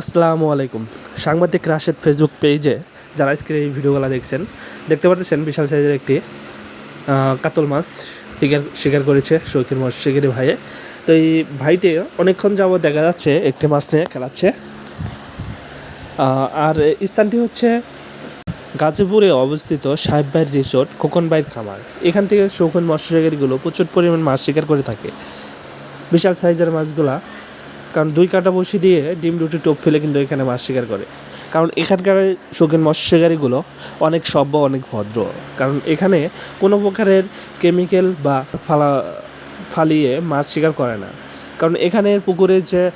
আসসালামু আলাইকুম। সাংবাদিক রাশেদ ফেসবুক পেজে যারা আজকে এই ভিডিওগুলো দেখছেন, দেখতে পাচ্ছেন বিশাল সাইজের একটি কাতল মাছ শিকার শিকার করেছে শৌখিন মাছ, শিকারি ভাইয়ে। তো এই ভাইটি অনেকক্ষণ যাবত দেখা যাচ্ছে, একটি মাছ নিয়ে খেলাচ্ছে। আর স্থানটি হচ্ছে গাজীপুরে অবস্থিত সাহেববাইর রিসোর্ট খোকনবাইর খামার। এখান থেকে শৌখিন মৎস্য শিকারিগুলো প্রচুর পরিমাণ মাছ শিকার করে থাকে। বিশাল সাইজের মাছগুলা কারণ দুই কাটা বসি দিয়ে ডিম রুটি টোপ ফেলে কিন্তু এখানে মাছ শিকার করে। কারণ এখানকার শৌখিন মৎস্য শিকারিগুলো অনেক সভ্য, অনেক ভদ্র। কারণ এখানে কোনো প্রকারের কেমিক্যাল বা ফালা, ফালিয়ে মাছ শিকার করে না। কারণ এখানের পুকুরে যে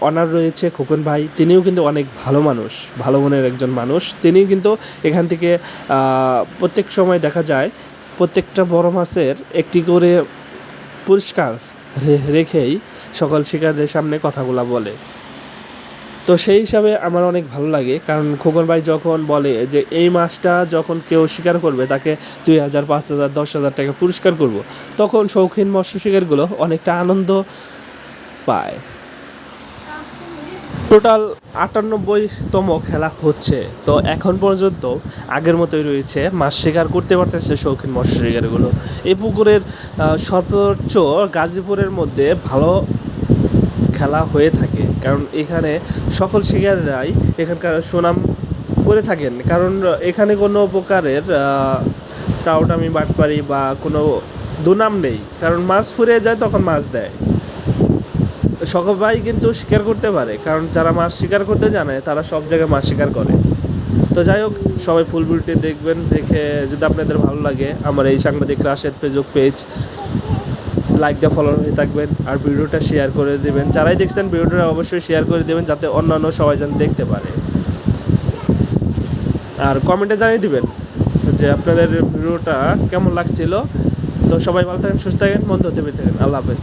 অনার রয়েছে খোকন ভাই, তিনিও কিন্তু অনেক ভালো মানুষ, ভালো মনের একজন মানুষ। তিনিও কিন্তু এখান থেকে প্রত্যেক সময় দেখা যায় প্রত্যেকটা বড় মাছের একটি করে পরিষ্কার রে- রেখেই সকল শিকারদের সামনে কথাগুলো বলে। তো সেই হিসাবে আমার অনেক ভালো লাগে, কারণ খোকন ভাই যখন বলে যে এই মাছটা যখন কেউ শিকার করবে, তাকে দুই হাজার, পাঁচ হাজার, দশ হাজার টাকা পুরস্কার করব, তখন শৌখিন মৎস্য শিকারগুলো অনেকটা আনন্দ পায়। টোটাল আটানব্বইতম খেলা হচ্ছে। তো এখন পর্যন্ত আগের মতোই রয়েছে, মাছ শিকার করতে পারতেছে শৌখিন মৎস্য শিকারগুলো। এই পুকুরের সর্বোচ্চ গাজীপুরের মধ্যে ভালো খেলা হয়ে থাকে। কারণ এখানে সকল শিকাররাই এখানকার সুনাম করে থাকেন। কারণ এখানে কোনো প্রকারের টাউটামি বাটপারি বা কোনো দুনাম নেই। কারণ মাছ ফুরে যায় তখন মাছ দেয়। সবাই কিন্তু শিকার করতে পারে। কারণ যারা মাছ শিকার করতে জানে, তারা সব জায়গায় মাছ শিকার করে। তো যাই হোক, সবাই ফুল ভিডিওটি দেখবেন, দেখে যদি আপনাদের ভালো লাগে, আমার এই সাংবাদিক রাশেদ ফেসবুক পেজ লাইক দিয়ে ফলো হয়ে থাকবেন আর ভিডিওটা শেয়ার করে দেবেন। যারাই দেখছেন ভিডিওটা অবশ্যই শেয়ার করে দেবেন যাতে অন্যান্য সবাই যেন দেখতে পারে। আর কমেন্টে জানিয়ে দিবেন যে আপনাদের ভিডিওটা কেমন লাগছিল। তো সবাই ভালো থাকেন, সুস্থ থাকেন, বন্ধু হতে পেয়ে থাকেন আল্লাহ হাফেজ।